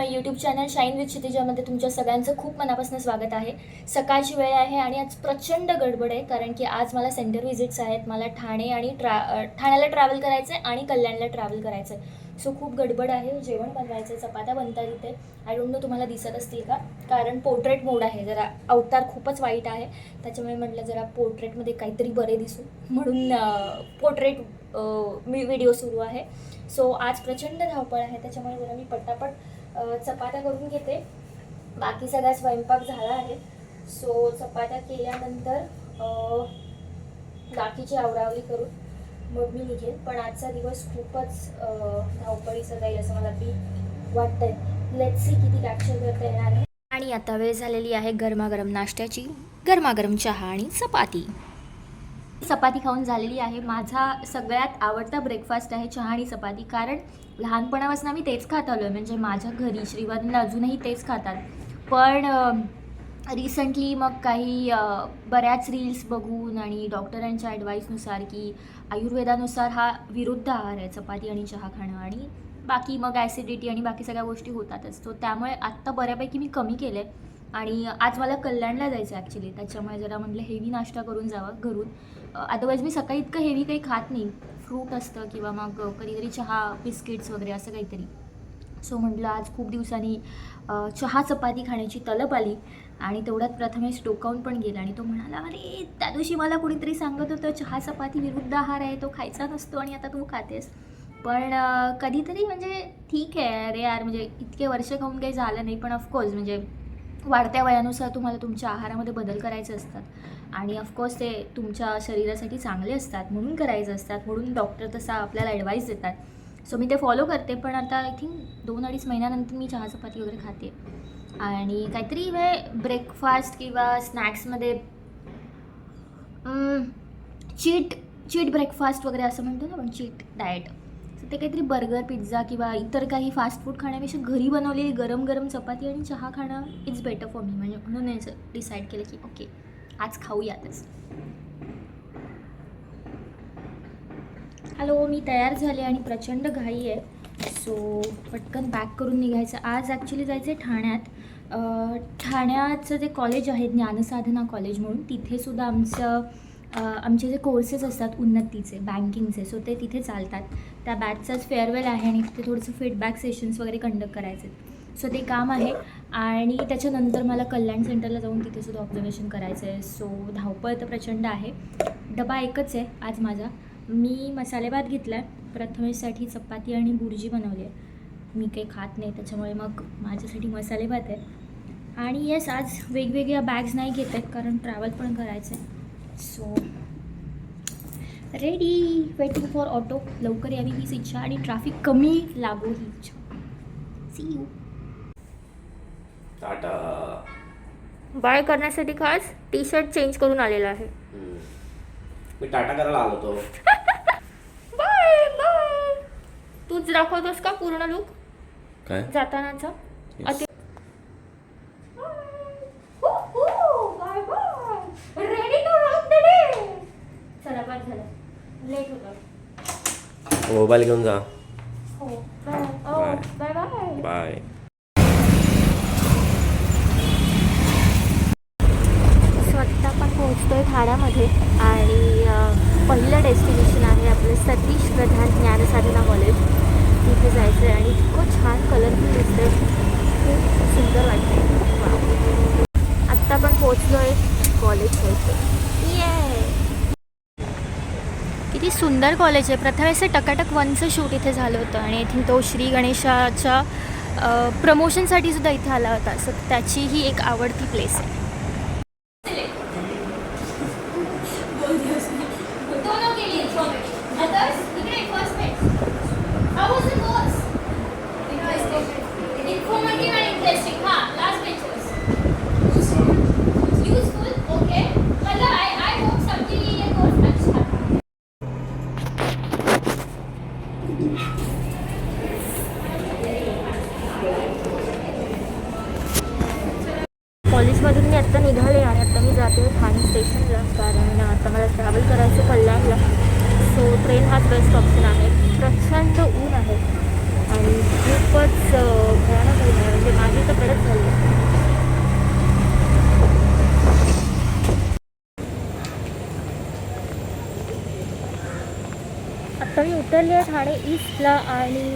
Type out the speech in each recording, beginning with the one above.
My YouTube channel shine with क्षितिजामध्ये तुमच्या सगळ्यांचं खूप मनापासून स्वागत आहे. सकाळची वेळ आहे आणि आज प्रचंड गडबड आहे कारण की आज मला सेंटर व्हिजिट्स आहेत मला ठाणे आणि ट्रा ठाण्याला ट्रॅव्हल करायचं आहे आणि कल्याणला ट्रॅव्हल करायचं आहे सो खूप गडबड आहे जेवण बनवायचं आहे चपात्या बनतात इथे. आय डोंट नो तुम्हाला दिसत असतील का? कारण पोर्ट्रेट मोड आहे जरा अवतार खूपच वाईट आहे. त्याच्यामुळे म्हटलं जरा पोर्ट्रेटमध्ये काहीतरी बरे दिसू. म्हणून पोर्ट्रेट मी व्हिडिओ सुरू आहे. सो आज प्रचंड धावपळ आहे त्याच्यामुळे जरा मी पटापट चपात्या करून घेते. बाकी सगळा स्वयंपाक झाला आहे. सो चपात्या केल्यानंतर बाकीची आवरावली करून मग मी निघेन पण आजचा दिवस खूपच धावपळीचा जाईल असं मला बी वाटतंय. लेट्स सी किती कॅप्चर करता येणार आहे. आणि आता वेळ झालेली आहे गरमागरम नाश्त्याची. गरमागरम चहा आणि चपाती. चपाती खाऊन झालेली आहे. माझा सगळ्यात आवडता ब्रेकफास्ट आहे चहा आणि चपाती. कारण लहानपणापासून आम्ही तेच खात आलो आहे म्हणजे माझ्या घरी श्रीवादनला अजूनही तेच खातात. पण रिसंटली मग काही बऱ्याच रील्स बघून आणि डॉक्टरांच्या ॲडवाईसनुसार की आयुर्वेदानुसार हा विरुद्ध आहार आहे. चपाती आणि चहा खाणं आणि बाकी मग ॲसिडिटी आणि बाकी सगळ्या गोष्टी होतातच. तो त्यामुळे आत्ता बऱ्यापैकी मी कमी केलं आहे आणि आज मला कल्याणला जायचं आहे ॲक्च्युली त्याच्यामुळे जरा म्हटलं हेवी नाश्ता करून जावा घरून. अदरवाईज मी सकाळी इतकं हेवी काही खात नाही. फ्रूट असतं किंवा मग कधीतरी चहा बिस्किट्स वगैरे असं काहीतरी. सो म्हटलं आज खूप दिवसांनी चहा चपाती खाण्याची तलप आली आणि तेवढ्यात प्रथमेश डोकावून पण गेला आणि तो म्हणाला अरे त्या दिवशी मला कुणीतरी सांगत होतं चहा चपाती विरुद्ध आहार आहे तो खायचा नसतो आणि आता तू खातेस. पण कधीतरी म्हणजे ठीक आहे अरे यार म्हणजे इतके वर्ष खाऊन काही झालं नाही पण ऑफकोर्स म्हणजे वाढत्या वयानुसार तुम्हाला तुमच्या आहारामध्ये बदल करायचे असतात. आणि ऑफकोर्स ते तुमच्या शरीरासाठी चांगले असतात म्हणून करायचे असतात म्हणून डॉक्टर तसा आपल्याला ॲडवाईस देतात. सो मी ते फॉलो करते पण आता आय थिंक दोन अडीच महिन्यानंतर मी चहा चपाती वगैरे खाते. आणि काहीतरी वे ब्रेकफास्ट किंवा स्नॅक्समध्ये चीट चीट ब्रेकफास्ट वगैरे असं म्हणतो ना आपण चीट डाएट सो ते काहीतरी बर्गर पिझ्झा किंवा इतर काही फास्ट फूड खाण्यापेक्षा घरी बनवलेली गरम गरम चपाती आणि चहा खाणं इट्स बेटर फॉर मी म्हणजे म्हणून डिसाईड केलं की ओके आज खाऊयातच. हॅलो मी तयार झाले आणि प्रचंड घाई आहे. सो पटकन पॅक करून निघायचं. आज ॲक्च्युली जायचं आहे ठाण्यात ठाण्याचं जे कॉलेज आहे ज्ञानसाधना कॉलेज म्हणून तिथेसुद्धा आमचं आमचे जे कोर्सेस असतात उन्नतीचे बँकिंगचे सो ते तिथे चालतात. त्या बॅचचाच फेअरवेल आहे आणि तिथे थोडंसं फीडबॅक सेशन्स वगैरे कंडक्ट करायचे सो ते काम आहे. आणि त्याच्यानंतर मला कल्याण सेंटरला जाऊन तिथेसुद्धा ऑब्झर्वेशन करायचं आहे. सो धावपळ तर प्रचंड आहे. डबा एकच आहे आज माझा. मी मसाले भात घेतला आहे प्रथमेशसाठी चपाती आणि बुर्जी बनवली आहे. मी काही खात नाही त्याच्यामुळे मग माझ्यासाठी मसाले भात आहे. आणि येस आज वेगवेगळ्या बॅग्स नाही घेत आहेत कारण ट्रॅव्हल पण करायचं आहे. So ready waiting for auto लवकर यावी हीच इच्छा आणि ट्रॅफिक कमी लागू ही इच्छा. C you Tata. बाय करण्यासाठी खास टी शर्ट चेंज करून आलेला आहे. हम्म. मी टाटा करायला आलो होतो. Bye bye. तूच दाखवतोस का पूर्ण लुक काय? जातानाचा. अति- लेट होतं. मोबाईल घेऊन जा. हो बाय. बाय. बाय आहे ठाण्यामध्ये. आणि पहिलं डेस्टिनेशन आहे आपलं सतीश प्रधान ज्ञानसाधना कॉलेज. तिथे जायचं आहे आणि इतकं छान कलरफुल दिसतंय. खूप सुंदर वाटतं आत्ता पण पोहोचलो आहे कॉलेज ये किती सुंदर कॉलेज आहे. प्रथमेश टकाटक वनचं शूट इथे झालं होतं आणि आय थिंक तो श्री गणेशाच्या प्रमोशनसाठी सुद्धा इथे आला होता. सो त्याची ही एक आवडती प्लेस आहे. मी जाते ठाणे स्टेशनला कारण आता मला ट्रॅव्हल करायचं कल्याणला. सो ट्रेन हाच बेस्ट ऑप्शन आहे. प्रचंड ऊन आहे. आणि खूपच भयानक ऊन आहे. म्हणजे माझी तर कडक झाली आता मी उतरली आहे ठाणे ईस्टला आणि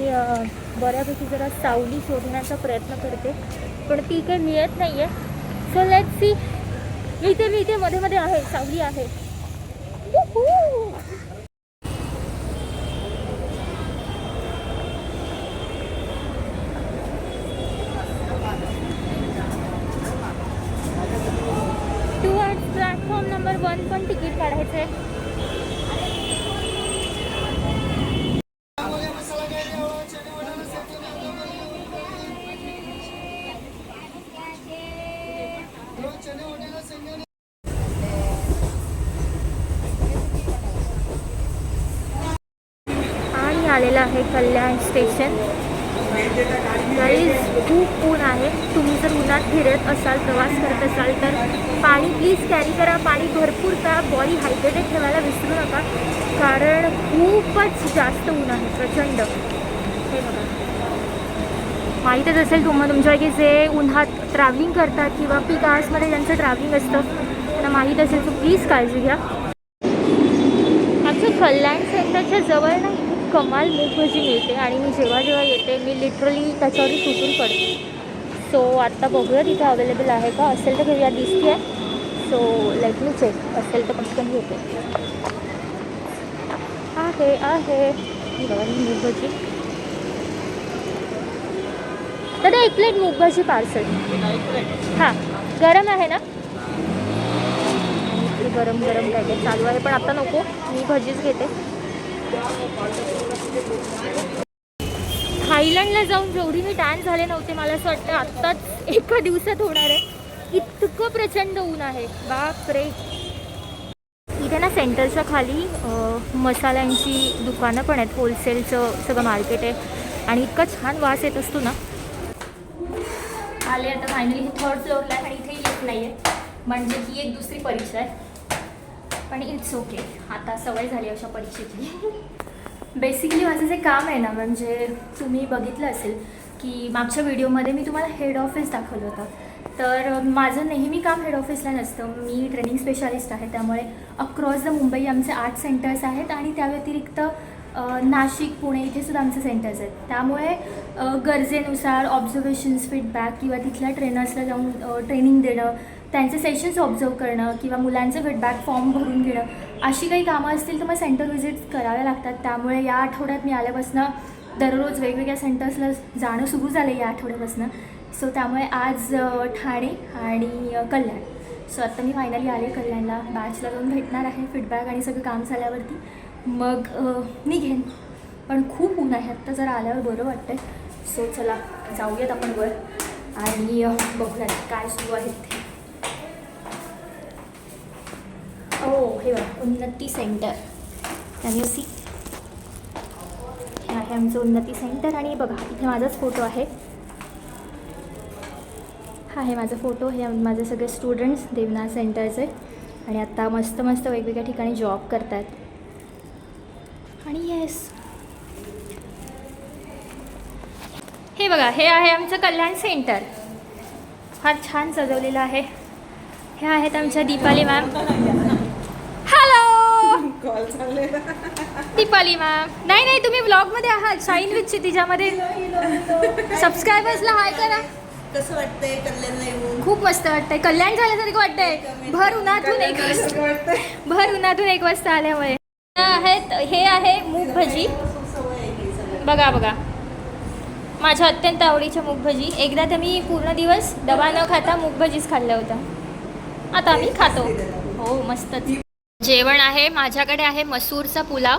बऱ्यापैकी जरा सावली शोधण्याचा प्रयत्न करते. पण ती काही मिळत नाही आहे सो लेट सी इथे मी इथे मध्ये मध्ये आहे सावली आहे. आलेलं आहे कल्याण स्टेशन. गाईज खूप ऊन आहे. तुम्ही जर उन्हात फिरत असाल प्रवास करत असाल तर पाणी प्लीज कॅरी करा. पाणी भरपूर करा. बॉडी हायड्रेटेड ठेवायला विसरू नका. कारण खूपच जास्त ऊन आहे. प्रचंड. हे बघा. माहीतच असेल तुम्हाला तुमच्यापैकी जे उन्हात ट्रॅव्हलिंग करतात किंवा पीक आवर्समध्ये ज्यांचं ट्रॅव्हलिंग असतं त्यांना माहीत असेल. तर प्लीज काळजी घ्या. आमच्या कल्याण सेंटरच्या जवळ नाही. कमाल मूगभजी मिळते आणि मी जेव्हा जेव्हा येते मी लिटरली त्याच्यावरती सुटून पडते. सो आत्ता बघूया तिथे अवेलेबल आहे का? असेल तर घेऊया दिसते आहे सो लेट मी चेक असेल तर पटकन घेते. आहे आहे. ही बघा दादा एक प्लेट मूगभाजी पार्सल हां गरम आहे ना? गरम गरम काय काय चालू आहे पण आता नको. मी भजीच घेते. थायलंडला जाऊन जेवढी मी टॅन झाले नव्हते मला असं वाटतं आत्ताच एका दिवसात होणार आहे. इतकं प्रचंड ऊन आहे. बाप रे इथे ना सेंटरच्या खाली मसाल्यांची दुकानं पण आहेत. होलसेलचं सगळं मार्केट आहे. आणि इतका छान वास येत असतो ना. आले आता फायनली थर्ड फ्लोअरला आणि इथे येत नाही आहे म्हणजे ही एक दुसरी परीक्षा आहे. पण इट्स ओके आता सवय झाली अशा परीक्षेची. बेसिकली माझं जे काम आहे ना म्हणजे तुम्ही बघितलं असेल की मागच्या व्हिडिओमध्ये मी तुम्हाला हेड ऑफिस दाखवलं होतं. तर माझं नेहमी काम हेड ऑफिसला नसतं. मी ट्रेनिंग स्पेशालिस्ट आहे त्यामुळे अक्रॉस द मुंबई आमचे आठ सेंटर्स आहेत आणि त्या व्यतिरिक्त नाशिक पुणे इथे सुद्धा आमचे सेंटर्स आहेत. त्यामुळे गरजेनुसार ऑब्झर्वेशन्स फीडबॅक किंवा तिथल्या ट्रेनर्सला जाऊन ट्रेनिंग देणं त्यांचे सेशन्स ऑब्झर्व करणं किंवा मुलांचे फीडबॅक फॉर्म भरून घेणं अशी काही कामं असतील तर मग सेंटर व्हिजिट्स कराव्या लागतात. त्यामुळे या आठवड्यात मी आल्यापासून दररोज वेगवेगळ्या सेंटर्सला जाणं सुरू झालं या आठवड्यापासून. सो त्यामुळे आज ठाणे आणि कल्याण. सो आत्ता मी फायनली आले कल्याणला. बॅचला जाऊन भेटणार आहे फीडबॅक आणि सगळं काम झाल्यावरती. मग निघेन पण खूप ऊन आहे. आत्ता जरा आल्यावर बरं वाटतंय. सो चला जाऊयात आपण वर आणि बघूयात काय सुरू आहे. हो हे बघा उन्नती सेंटर. कॅन यू सी हे आहे आमचं उन्नती सेंटर आणि बघा इथे माझाच फोटो आहे. हा आहे माझा फोटो हे माझे सगळे स्टुडंट्स देवनाथ सेंटरचे आणि आत्ता मस्त मस्त वेगवेगळ्या ठिकाणी जॉब करतात. आणि येस हे बघा हे आहे आमचं कल्याण सेंटर फार छान सजवलेलं आहे. हे आहेत आमच्या दीपाली मॅम दीपाली मॅम नाही नाही तुम्ही ब्लॉगमध्ये आहात. शाईन विथ क्षितिजामध्ये सबस्क्रायबर्सला हाय करा. कसं वाटतंय कल्याणला येऊन? खूप मस्त वाटतंय. कल्याण झाल्यासारखं वाटतंय. भर उन्हातून एक भर उन्हातून एक वाजता आल्यामुळे. आहेत हे आहे मूग भजी. बघा बघा. माझ्या अत्यंत आवडीच्या मूग भजी. एकदा तर मी पूर्ण दिवस डबा न खाता मूग भजीच खाल्ल्या होत्या. आता आम्ही खातो. हो मस्तच. जेवण आहे माझ्याकडे आहे मसूरचा पुलाव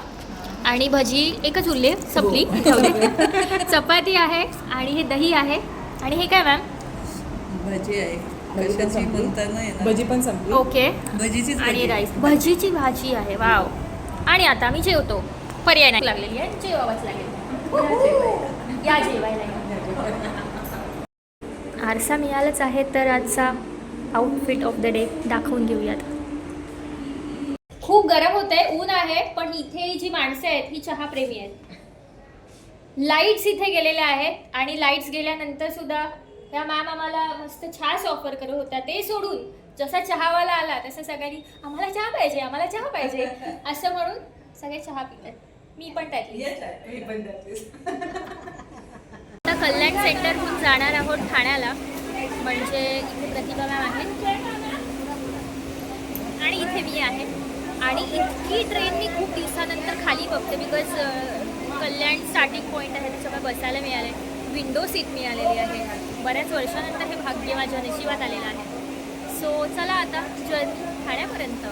आणि भजी एकच उरली संपली. ठेवली. चपाती आहे आणि हे दही आहे. आणि हे काय मॅम भजी आहे. भजी पण कशाची संपली. बोलता नाही येणार. भजी पण संपली. ओके. भजीचीच आणि भजी. राईस भजीची भाजी आहे. वाव. आणि आता आम्ही जेवतो. पर्याय नाही. लागलेली आहे. जेवावंच लागेल. या जेवायला. आरसा मिळालाच आहे तर आजचा आउटफिट ऑफ द डे दाखवून घेऊयात. खूप गरम होत आहे ऊन आहे पण इथे जी माणसं आहेत ही चहा प्रेमी आहेत. लाईट्स इथे गेलेल्या आहेत आणि लाईट्स गेल्यानंतर सुद्धा ह्या मॅम आम्हाला मस्त चहाच ऑफर करत होत्या. ते सोडून जसा चहावाला आला तसं सगळ्यांनी आम्हाला चहा पाहिजे आम्हाला चहा पाहिजे. असं म्हणून सगळे चहा पितात. मी पण त्यातलीच. आता कल्याण सेंटरहून जाणार आहोत ठाण्याला. म्हणजे इथे प्रतिभा मॅम आहे आणि इथे मी आहे. आणि इतकी ट्रेन मी खूप दिवसानंतर खाली बघते बिकॉज कल्याण स्टार्टिंग पॉईंट आहे त्याच्यामुळे बसायला मिळालं आहे विंडो सीट मिळालेली आहे. बऱ्याच वर्षानंतर हे भाग्य माझ्या नशिबात आलेलं आहे. सो चला आता जर्नी ठाण्यापर्यंत.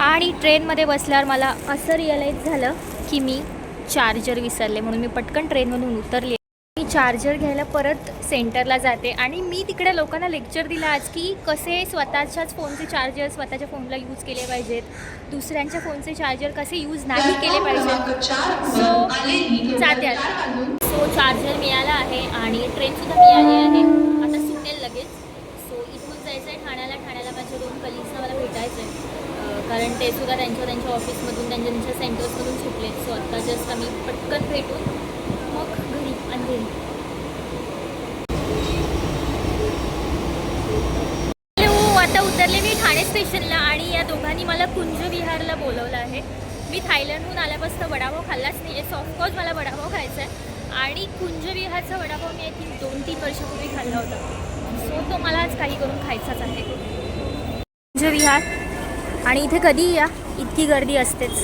आणि ट्रेनमध्ये बसल्यावर मला असं रिअलाईज झालं की मी चार्जर विसरले म्हणून मी पटकन ट्रेनमधून उतरले. चार्जर घ्यायला परत सेंटरला जाते. आणि मी तिकडे लोकांना लेक्चर दिला आज की कसे स्वतःच्याच फोनचे चार्जर स्वतःच्या फोनला यूज केले पाहिजेत. दुसऱ्यांच्या फोनचे चार्जर कसे यूज नाही केले पाहिजेत. सो जाते सो चार्जर मिळाला आहे आणि ट्रेनसुद्धा मिळाली आहे. आता सुटेल लगेच. सो इथून जायचं आहे ठाण्याला. ठाण्याला माझ्या दोन कलिग्सना मला भेटायचं आहे कारण ते सुद्धा त्यांच्या त्यांच्या ऑफिसमधून त्यांच्या त्यांच्या सेंटर्समधून सुटलेत. सो आत्ता जस्ट आम्ही पटकन भेटून मग घरी अंधेरी हॅलो आता उतरले मी ठाणे स्टेशनला आणि या दोघांनी मला कुंज विहारला बोलवलं आहे. मी थायलंडहून आल्यापासून वडापाव खाल्लाच नाही आहे ऑफकोर्स मला वडापाव खायचा आहे आणि कुंज विहारचा वडापाव मी आय थिंक दोन तीन वर्षापूर्वी खाल्ला होता. सो तो मला आज काही करून खायचाच आहे. कुंज विहार आणि इथे कधी या? इतकी गर्दी असतेच.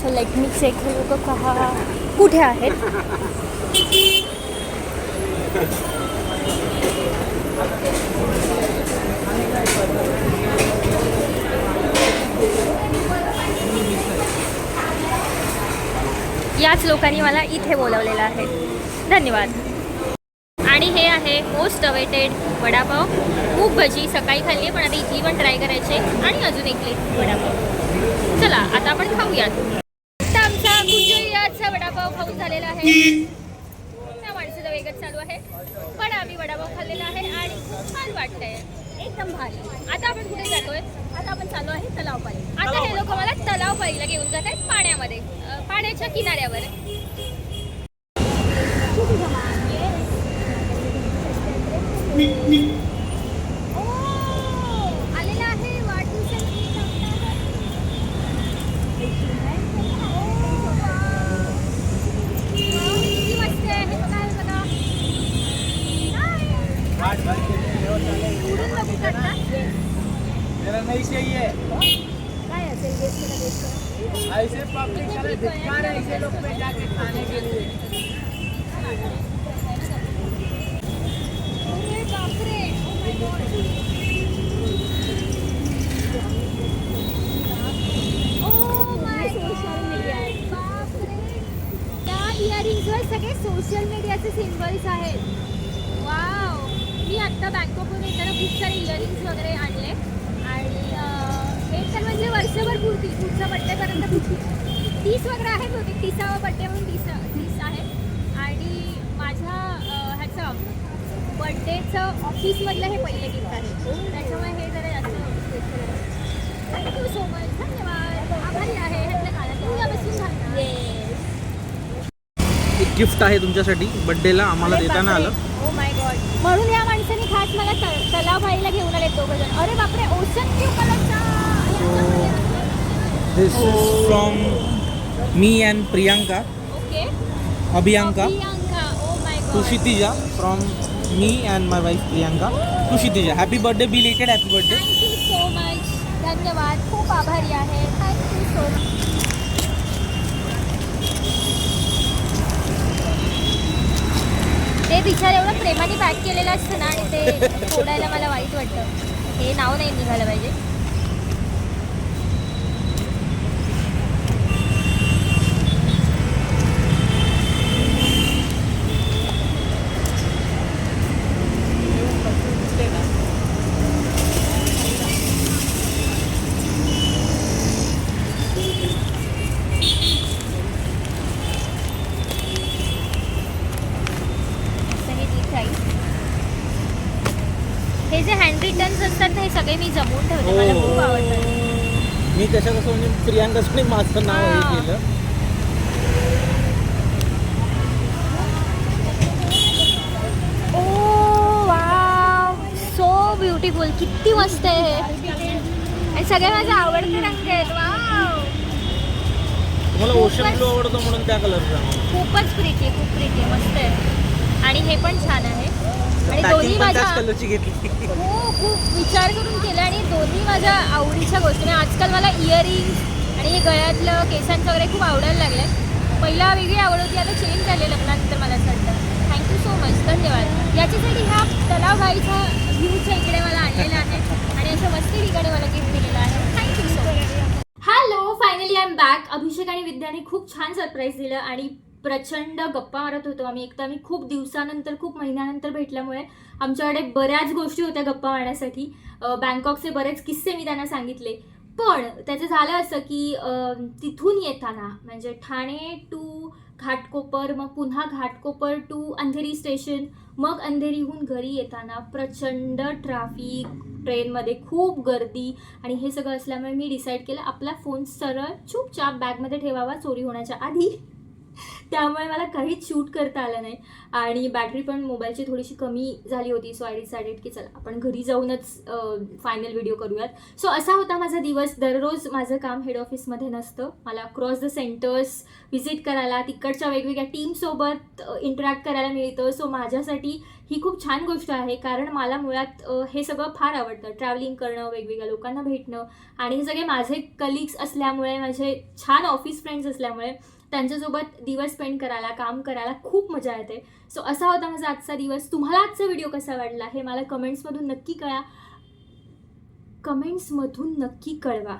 सो लेट मी चेक हे लोक कहा कुठे आहेत? लोकांनी मला इथे बोलवलेलं आहे. धन्यवाद. आणि हे आहे मोस्ट अवेटेड वडापाव. खूप भजी सकाळी खाल्ली आहे पण आता इथली पण ट्राय करायचे आणि अजून एक प्लेट वडापाव. चला आता आपण खाऊयात. आता आमचा कुंजयाचा वडापाव खाऊन झालेला आहे. त्या माणसाचा वेगच चालू आहे. पण आम्ही वडापाव खाल्लेला आहे आणि खूप छान वाटतंय. एकदम भारी. आता आपण कुठे जातोय? आता आपण चालू आहे तलावपाली आता हे लोक मला तलावपालीला घेऊन जात आहेत पाण्यामध्ये. पाण्याच्या किनाऱ्यावर Thank you आलेला आहे वाढदिवसाची ओ, वाव. किती मस्त आहे हे बघा, हे बघा. हाय. उडून बघू शकता. मेरा नहीं चाहिए काय असेल गेस करा गेस करा ऐसे पब्लिक वाले धिक्कार है ऐसे लोग पे जाके खाने के लिए अरे बापरे Oh my God. Oh my God. बापरे. त्या इयरिंग्सवर सगळे सोशल मीडियाचे सिम्बल्स आहेत वाव मी आत्ता बँकॉकवरून येताना खूप सारे इयरिंग्स वगैरे आणले आणि हे तर म्हणजे वर्षभर पुरतील पुढच्या बड्डेपर्यंत पुरतील तीस वगैरे आहेत होते. तिसावा बड्डे म्हणून तीस तीस आहे. आणि माझ्या ह्याचं बड्डेचं ऑफिसमधलं हे पहिले गिफ्ट आहे. त्याच्यामुळे हे जरा जास्त थँक्यू सो मच धन्यवाद. आभारी आहे. गिफ्ट आहे तुमच्यासाठी. बर्थडेला आम्हाला देताना आलं. ओ माय गॉड Oh म्हणून या माणसाने खास मला त- तलाव भाईला घेऊन आले दोघं जण. अरे बापरे ओशन ब्ल्यू कलरचा this from me and Priyanka. Okay Abhiyanka. Priyanka oh my to Kshitija from me and my wife Priyanka. To Kshitija happy birthday belated happy birthday thank you so much धन्यवाद. खूप आभारी आहे. Thank you so much ते बिचार एवढं प्रेमाने pack केलेलं असतं ना आणि ते फोडायला मला वाईट वाटतं. हे नाव नाही निघालं पाहिजे. मी तशा कसं म्हणजे प्रियांकासाठी माझं नाव हा. केलं. ओ वाव. सो ब्युटिफुल किती मस्त आहे. हे आणि सगळे माझे आवडते रंग आहेत. वाव. तुम्हाला ओशन ब्लू आवडतो म्हणून त्या कलरचा खूपच प्रिटी खूप प्रिटी मस्त आहे. आणि हे पण छान आहे. आणि दोन्ही पॅकिंग पण माझ्या त्याच कलरची घेतली. हो खूप विचार करून केलं. आणि मी माझ्या आवडीच्या गोष्टी म्हणजे आजकाल मला इयरिंग्स आणि हे गळ्यातलं केसांचं वगैरे खूप आवडायला लागलं पहिला वेगळी आवड होती आता चेंज झाले लग्नानंतर मला असं वाटतं. थँक्यू सो मच धन्यवाद. याच्यासाठी ह्या तलाव गाईच्या व्ह्यूच्या इकडे मला आणलेला आहे. आणि अशा मस्ती ठिकाणी मला गिफ्ट दिलेलं आहे. Thank you so much hello finally I am back Abhishek आणि विद्याने खूप छान सरप्राईज दिलं आणि प्रचंड गप्पा मारत होतो आम्ही. एकतर आम्ही खूप दिवसानंतर खूप महिन्यानंतर भेटल्यामुळे आमच्याकडे बऱ्याच गोष्टी होत्या गप्पा मारण्यासाठी. बँकॉकचे बरेच किस्से मी त्यांना सांगितले. पण त्याचं झालं असं की तिथून येताना म्हणजे ठाणे टू घाटकोपर मग पुन्हा घाटकोपर टू अंधेरी स्टेशन मग अंधेरीहून घरी येताना प्रचंड ट्रॅफिक ट्रेनमध्ये खूप गर्दी आणि हे सगळं असल्यामुळे मी डिसाईड केलं आपला फोन सरळ चुपचाप बॅगमध्ये ठेवावा चोरी होण्याच्या आधी त्यामुळे मला काहीच शूट करता आलं नाही. आणि बॅटरी पण मोबाईलची थोडीशी कमी झाली होती सो आय डिसायडेड की चला आपण घरी जाऊनच फायनल व्हिडिओ करूयात. सो असा होता माझा दिवस. दररोज माझं काम हेड ऑफिसमध्ये नसतं. मला क्रॉस द सेंटर्स व्हिजिट करायला तिकडच्या वेगवेगळ्या टीमसोबत इंटरॅक्ट करायला मिळतं. सो माझ्यासाठी ही खूप छान गोष्ट आहे. कारण मला मुळात हे सगळं फार आवडतं. ट्रॅव्हलिंग करणं वेगवेगळ्या लोकांना भेटणं. आणि हे सगळे माझे कलिग्स असल्यामुळे माझे छान ऑफिस फ्रेंड्स असल्यामुळे त्यांच्यासोबत दिवस स्पेंड करायला काम करायला खूप मजा येते. सो असा होता माझा आजचा दिवस. तुम्हाला आजचा व्हिडिओ कसा वाटला हे मला कमेंट्समधून नक्की कळा. कमेंट्समधून नक्की कळवा.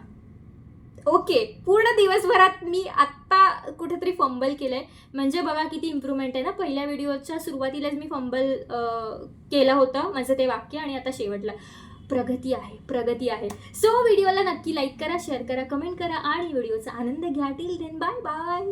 ओके पूर्ण दिवसभरात मी आत्ता कुठेतरी फंबल केलं आहे म्हणजे बघा किती इम्प्रूव्हमेंट आहे ना. पहिल्या व्हिडिओच्या सुरुवातीलाच मी फंबल केलं होतं. माझं ते वाक्य आणि आता शेवटला. प्रगती आहे प्रगती आहे. सो व्हिडिओला नक्की लाईक करा शेअर करा कमेंट करा आणि व्हिडिओचा आनंद घ्या. Till then bye bye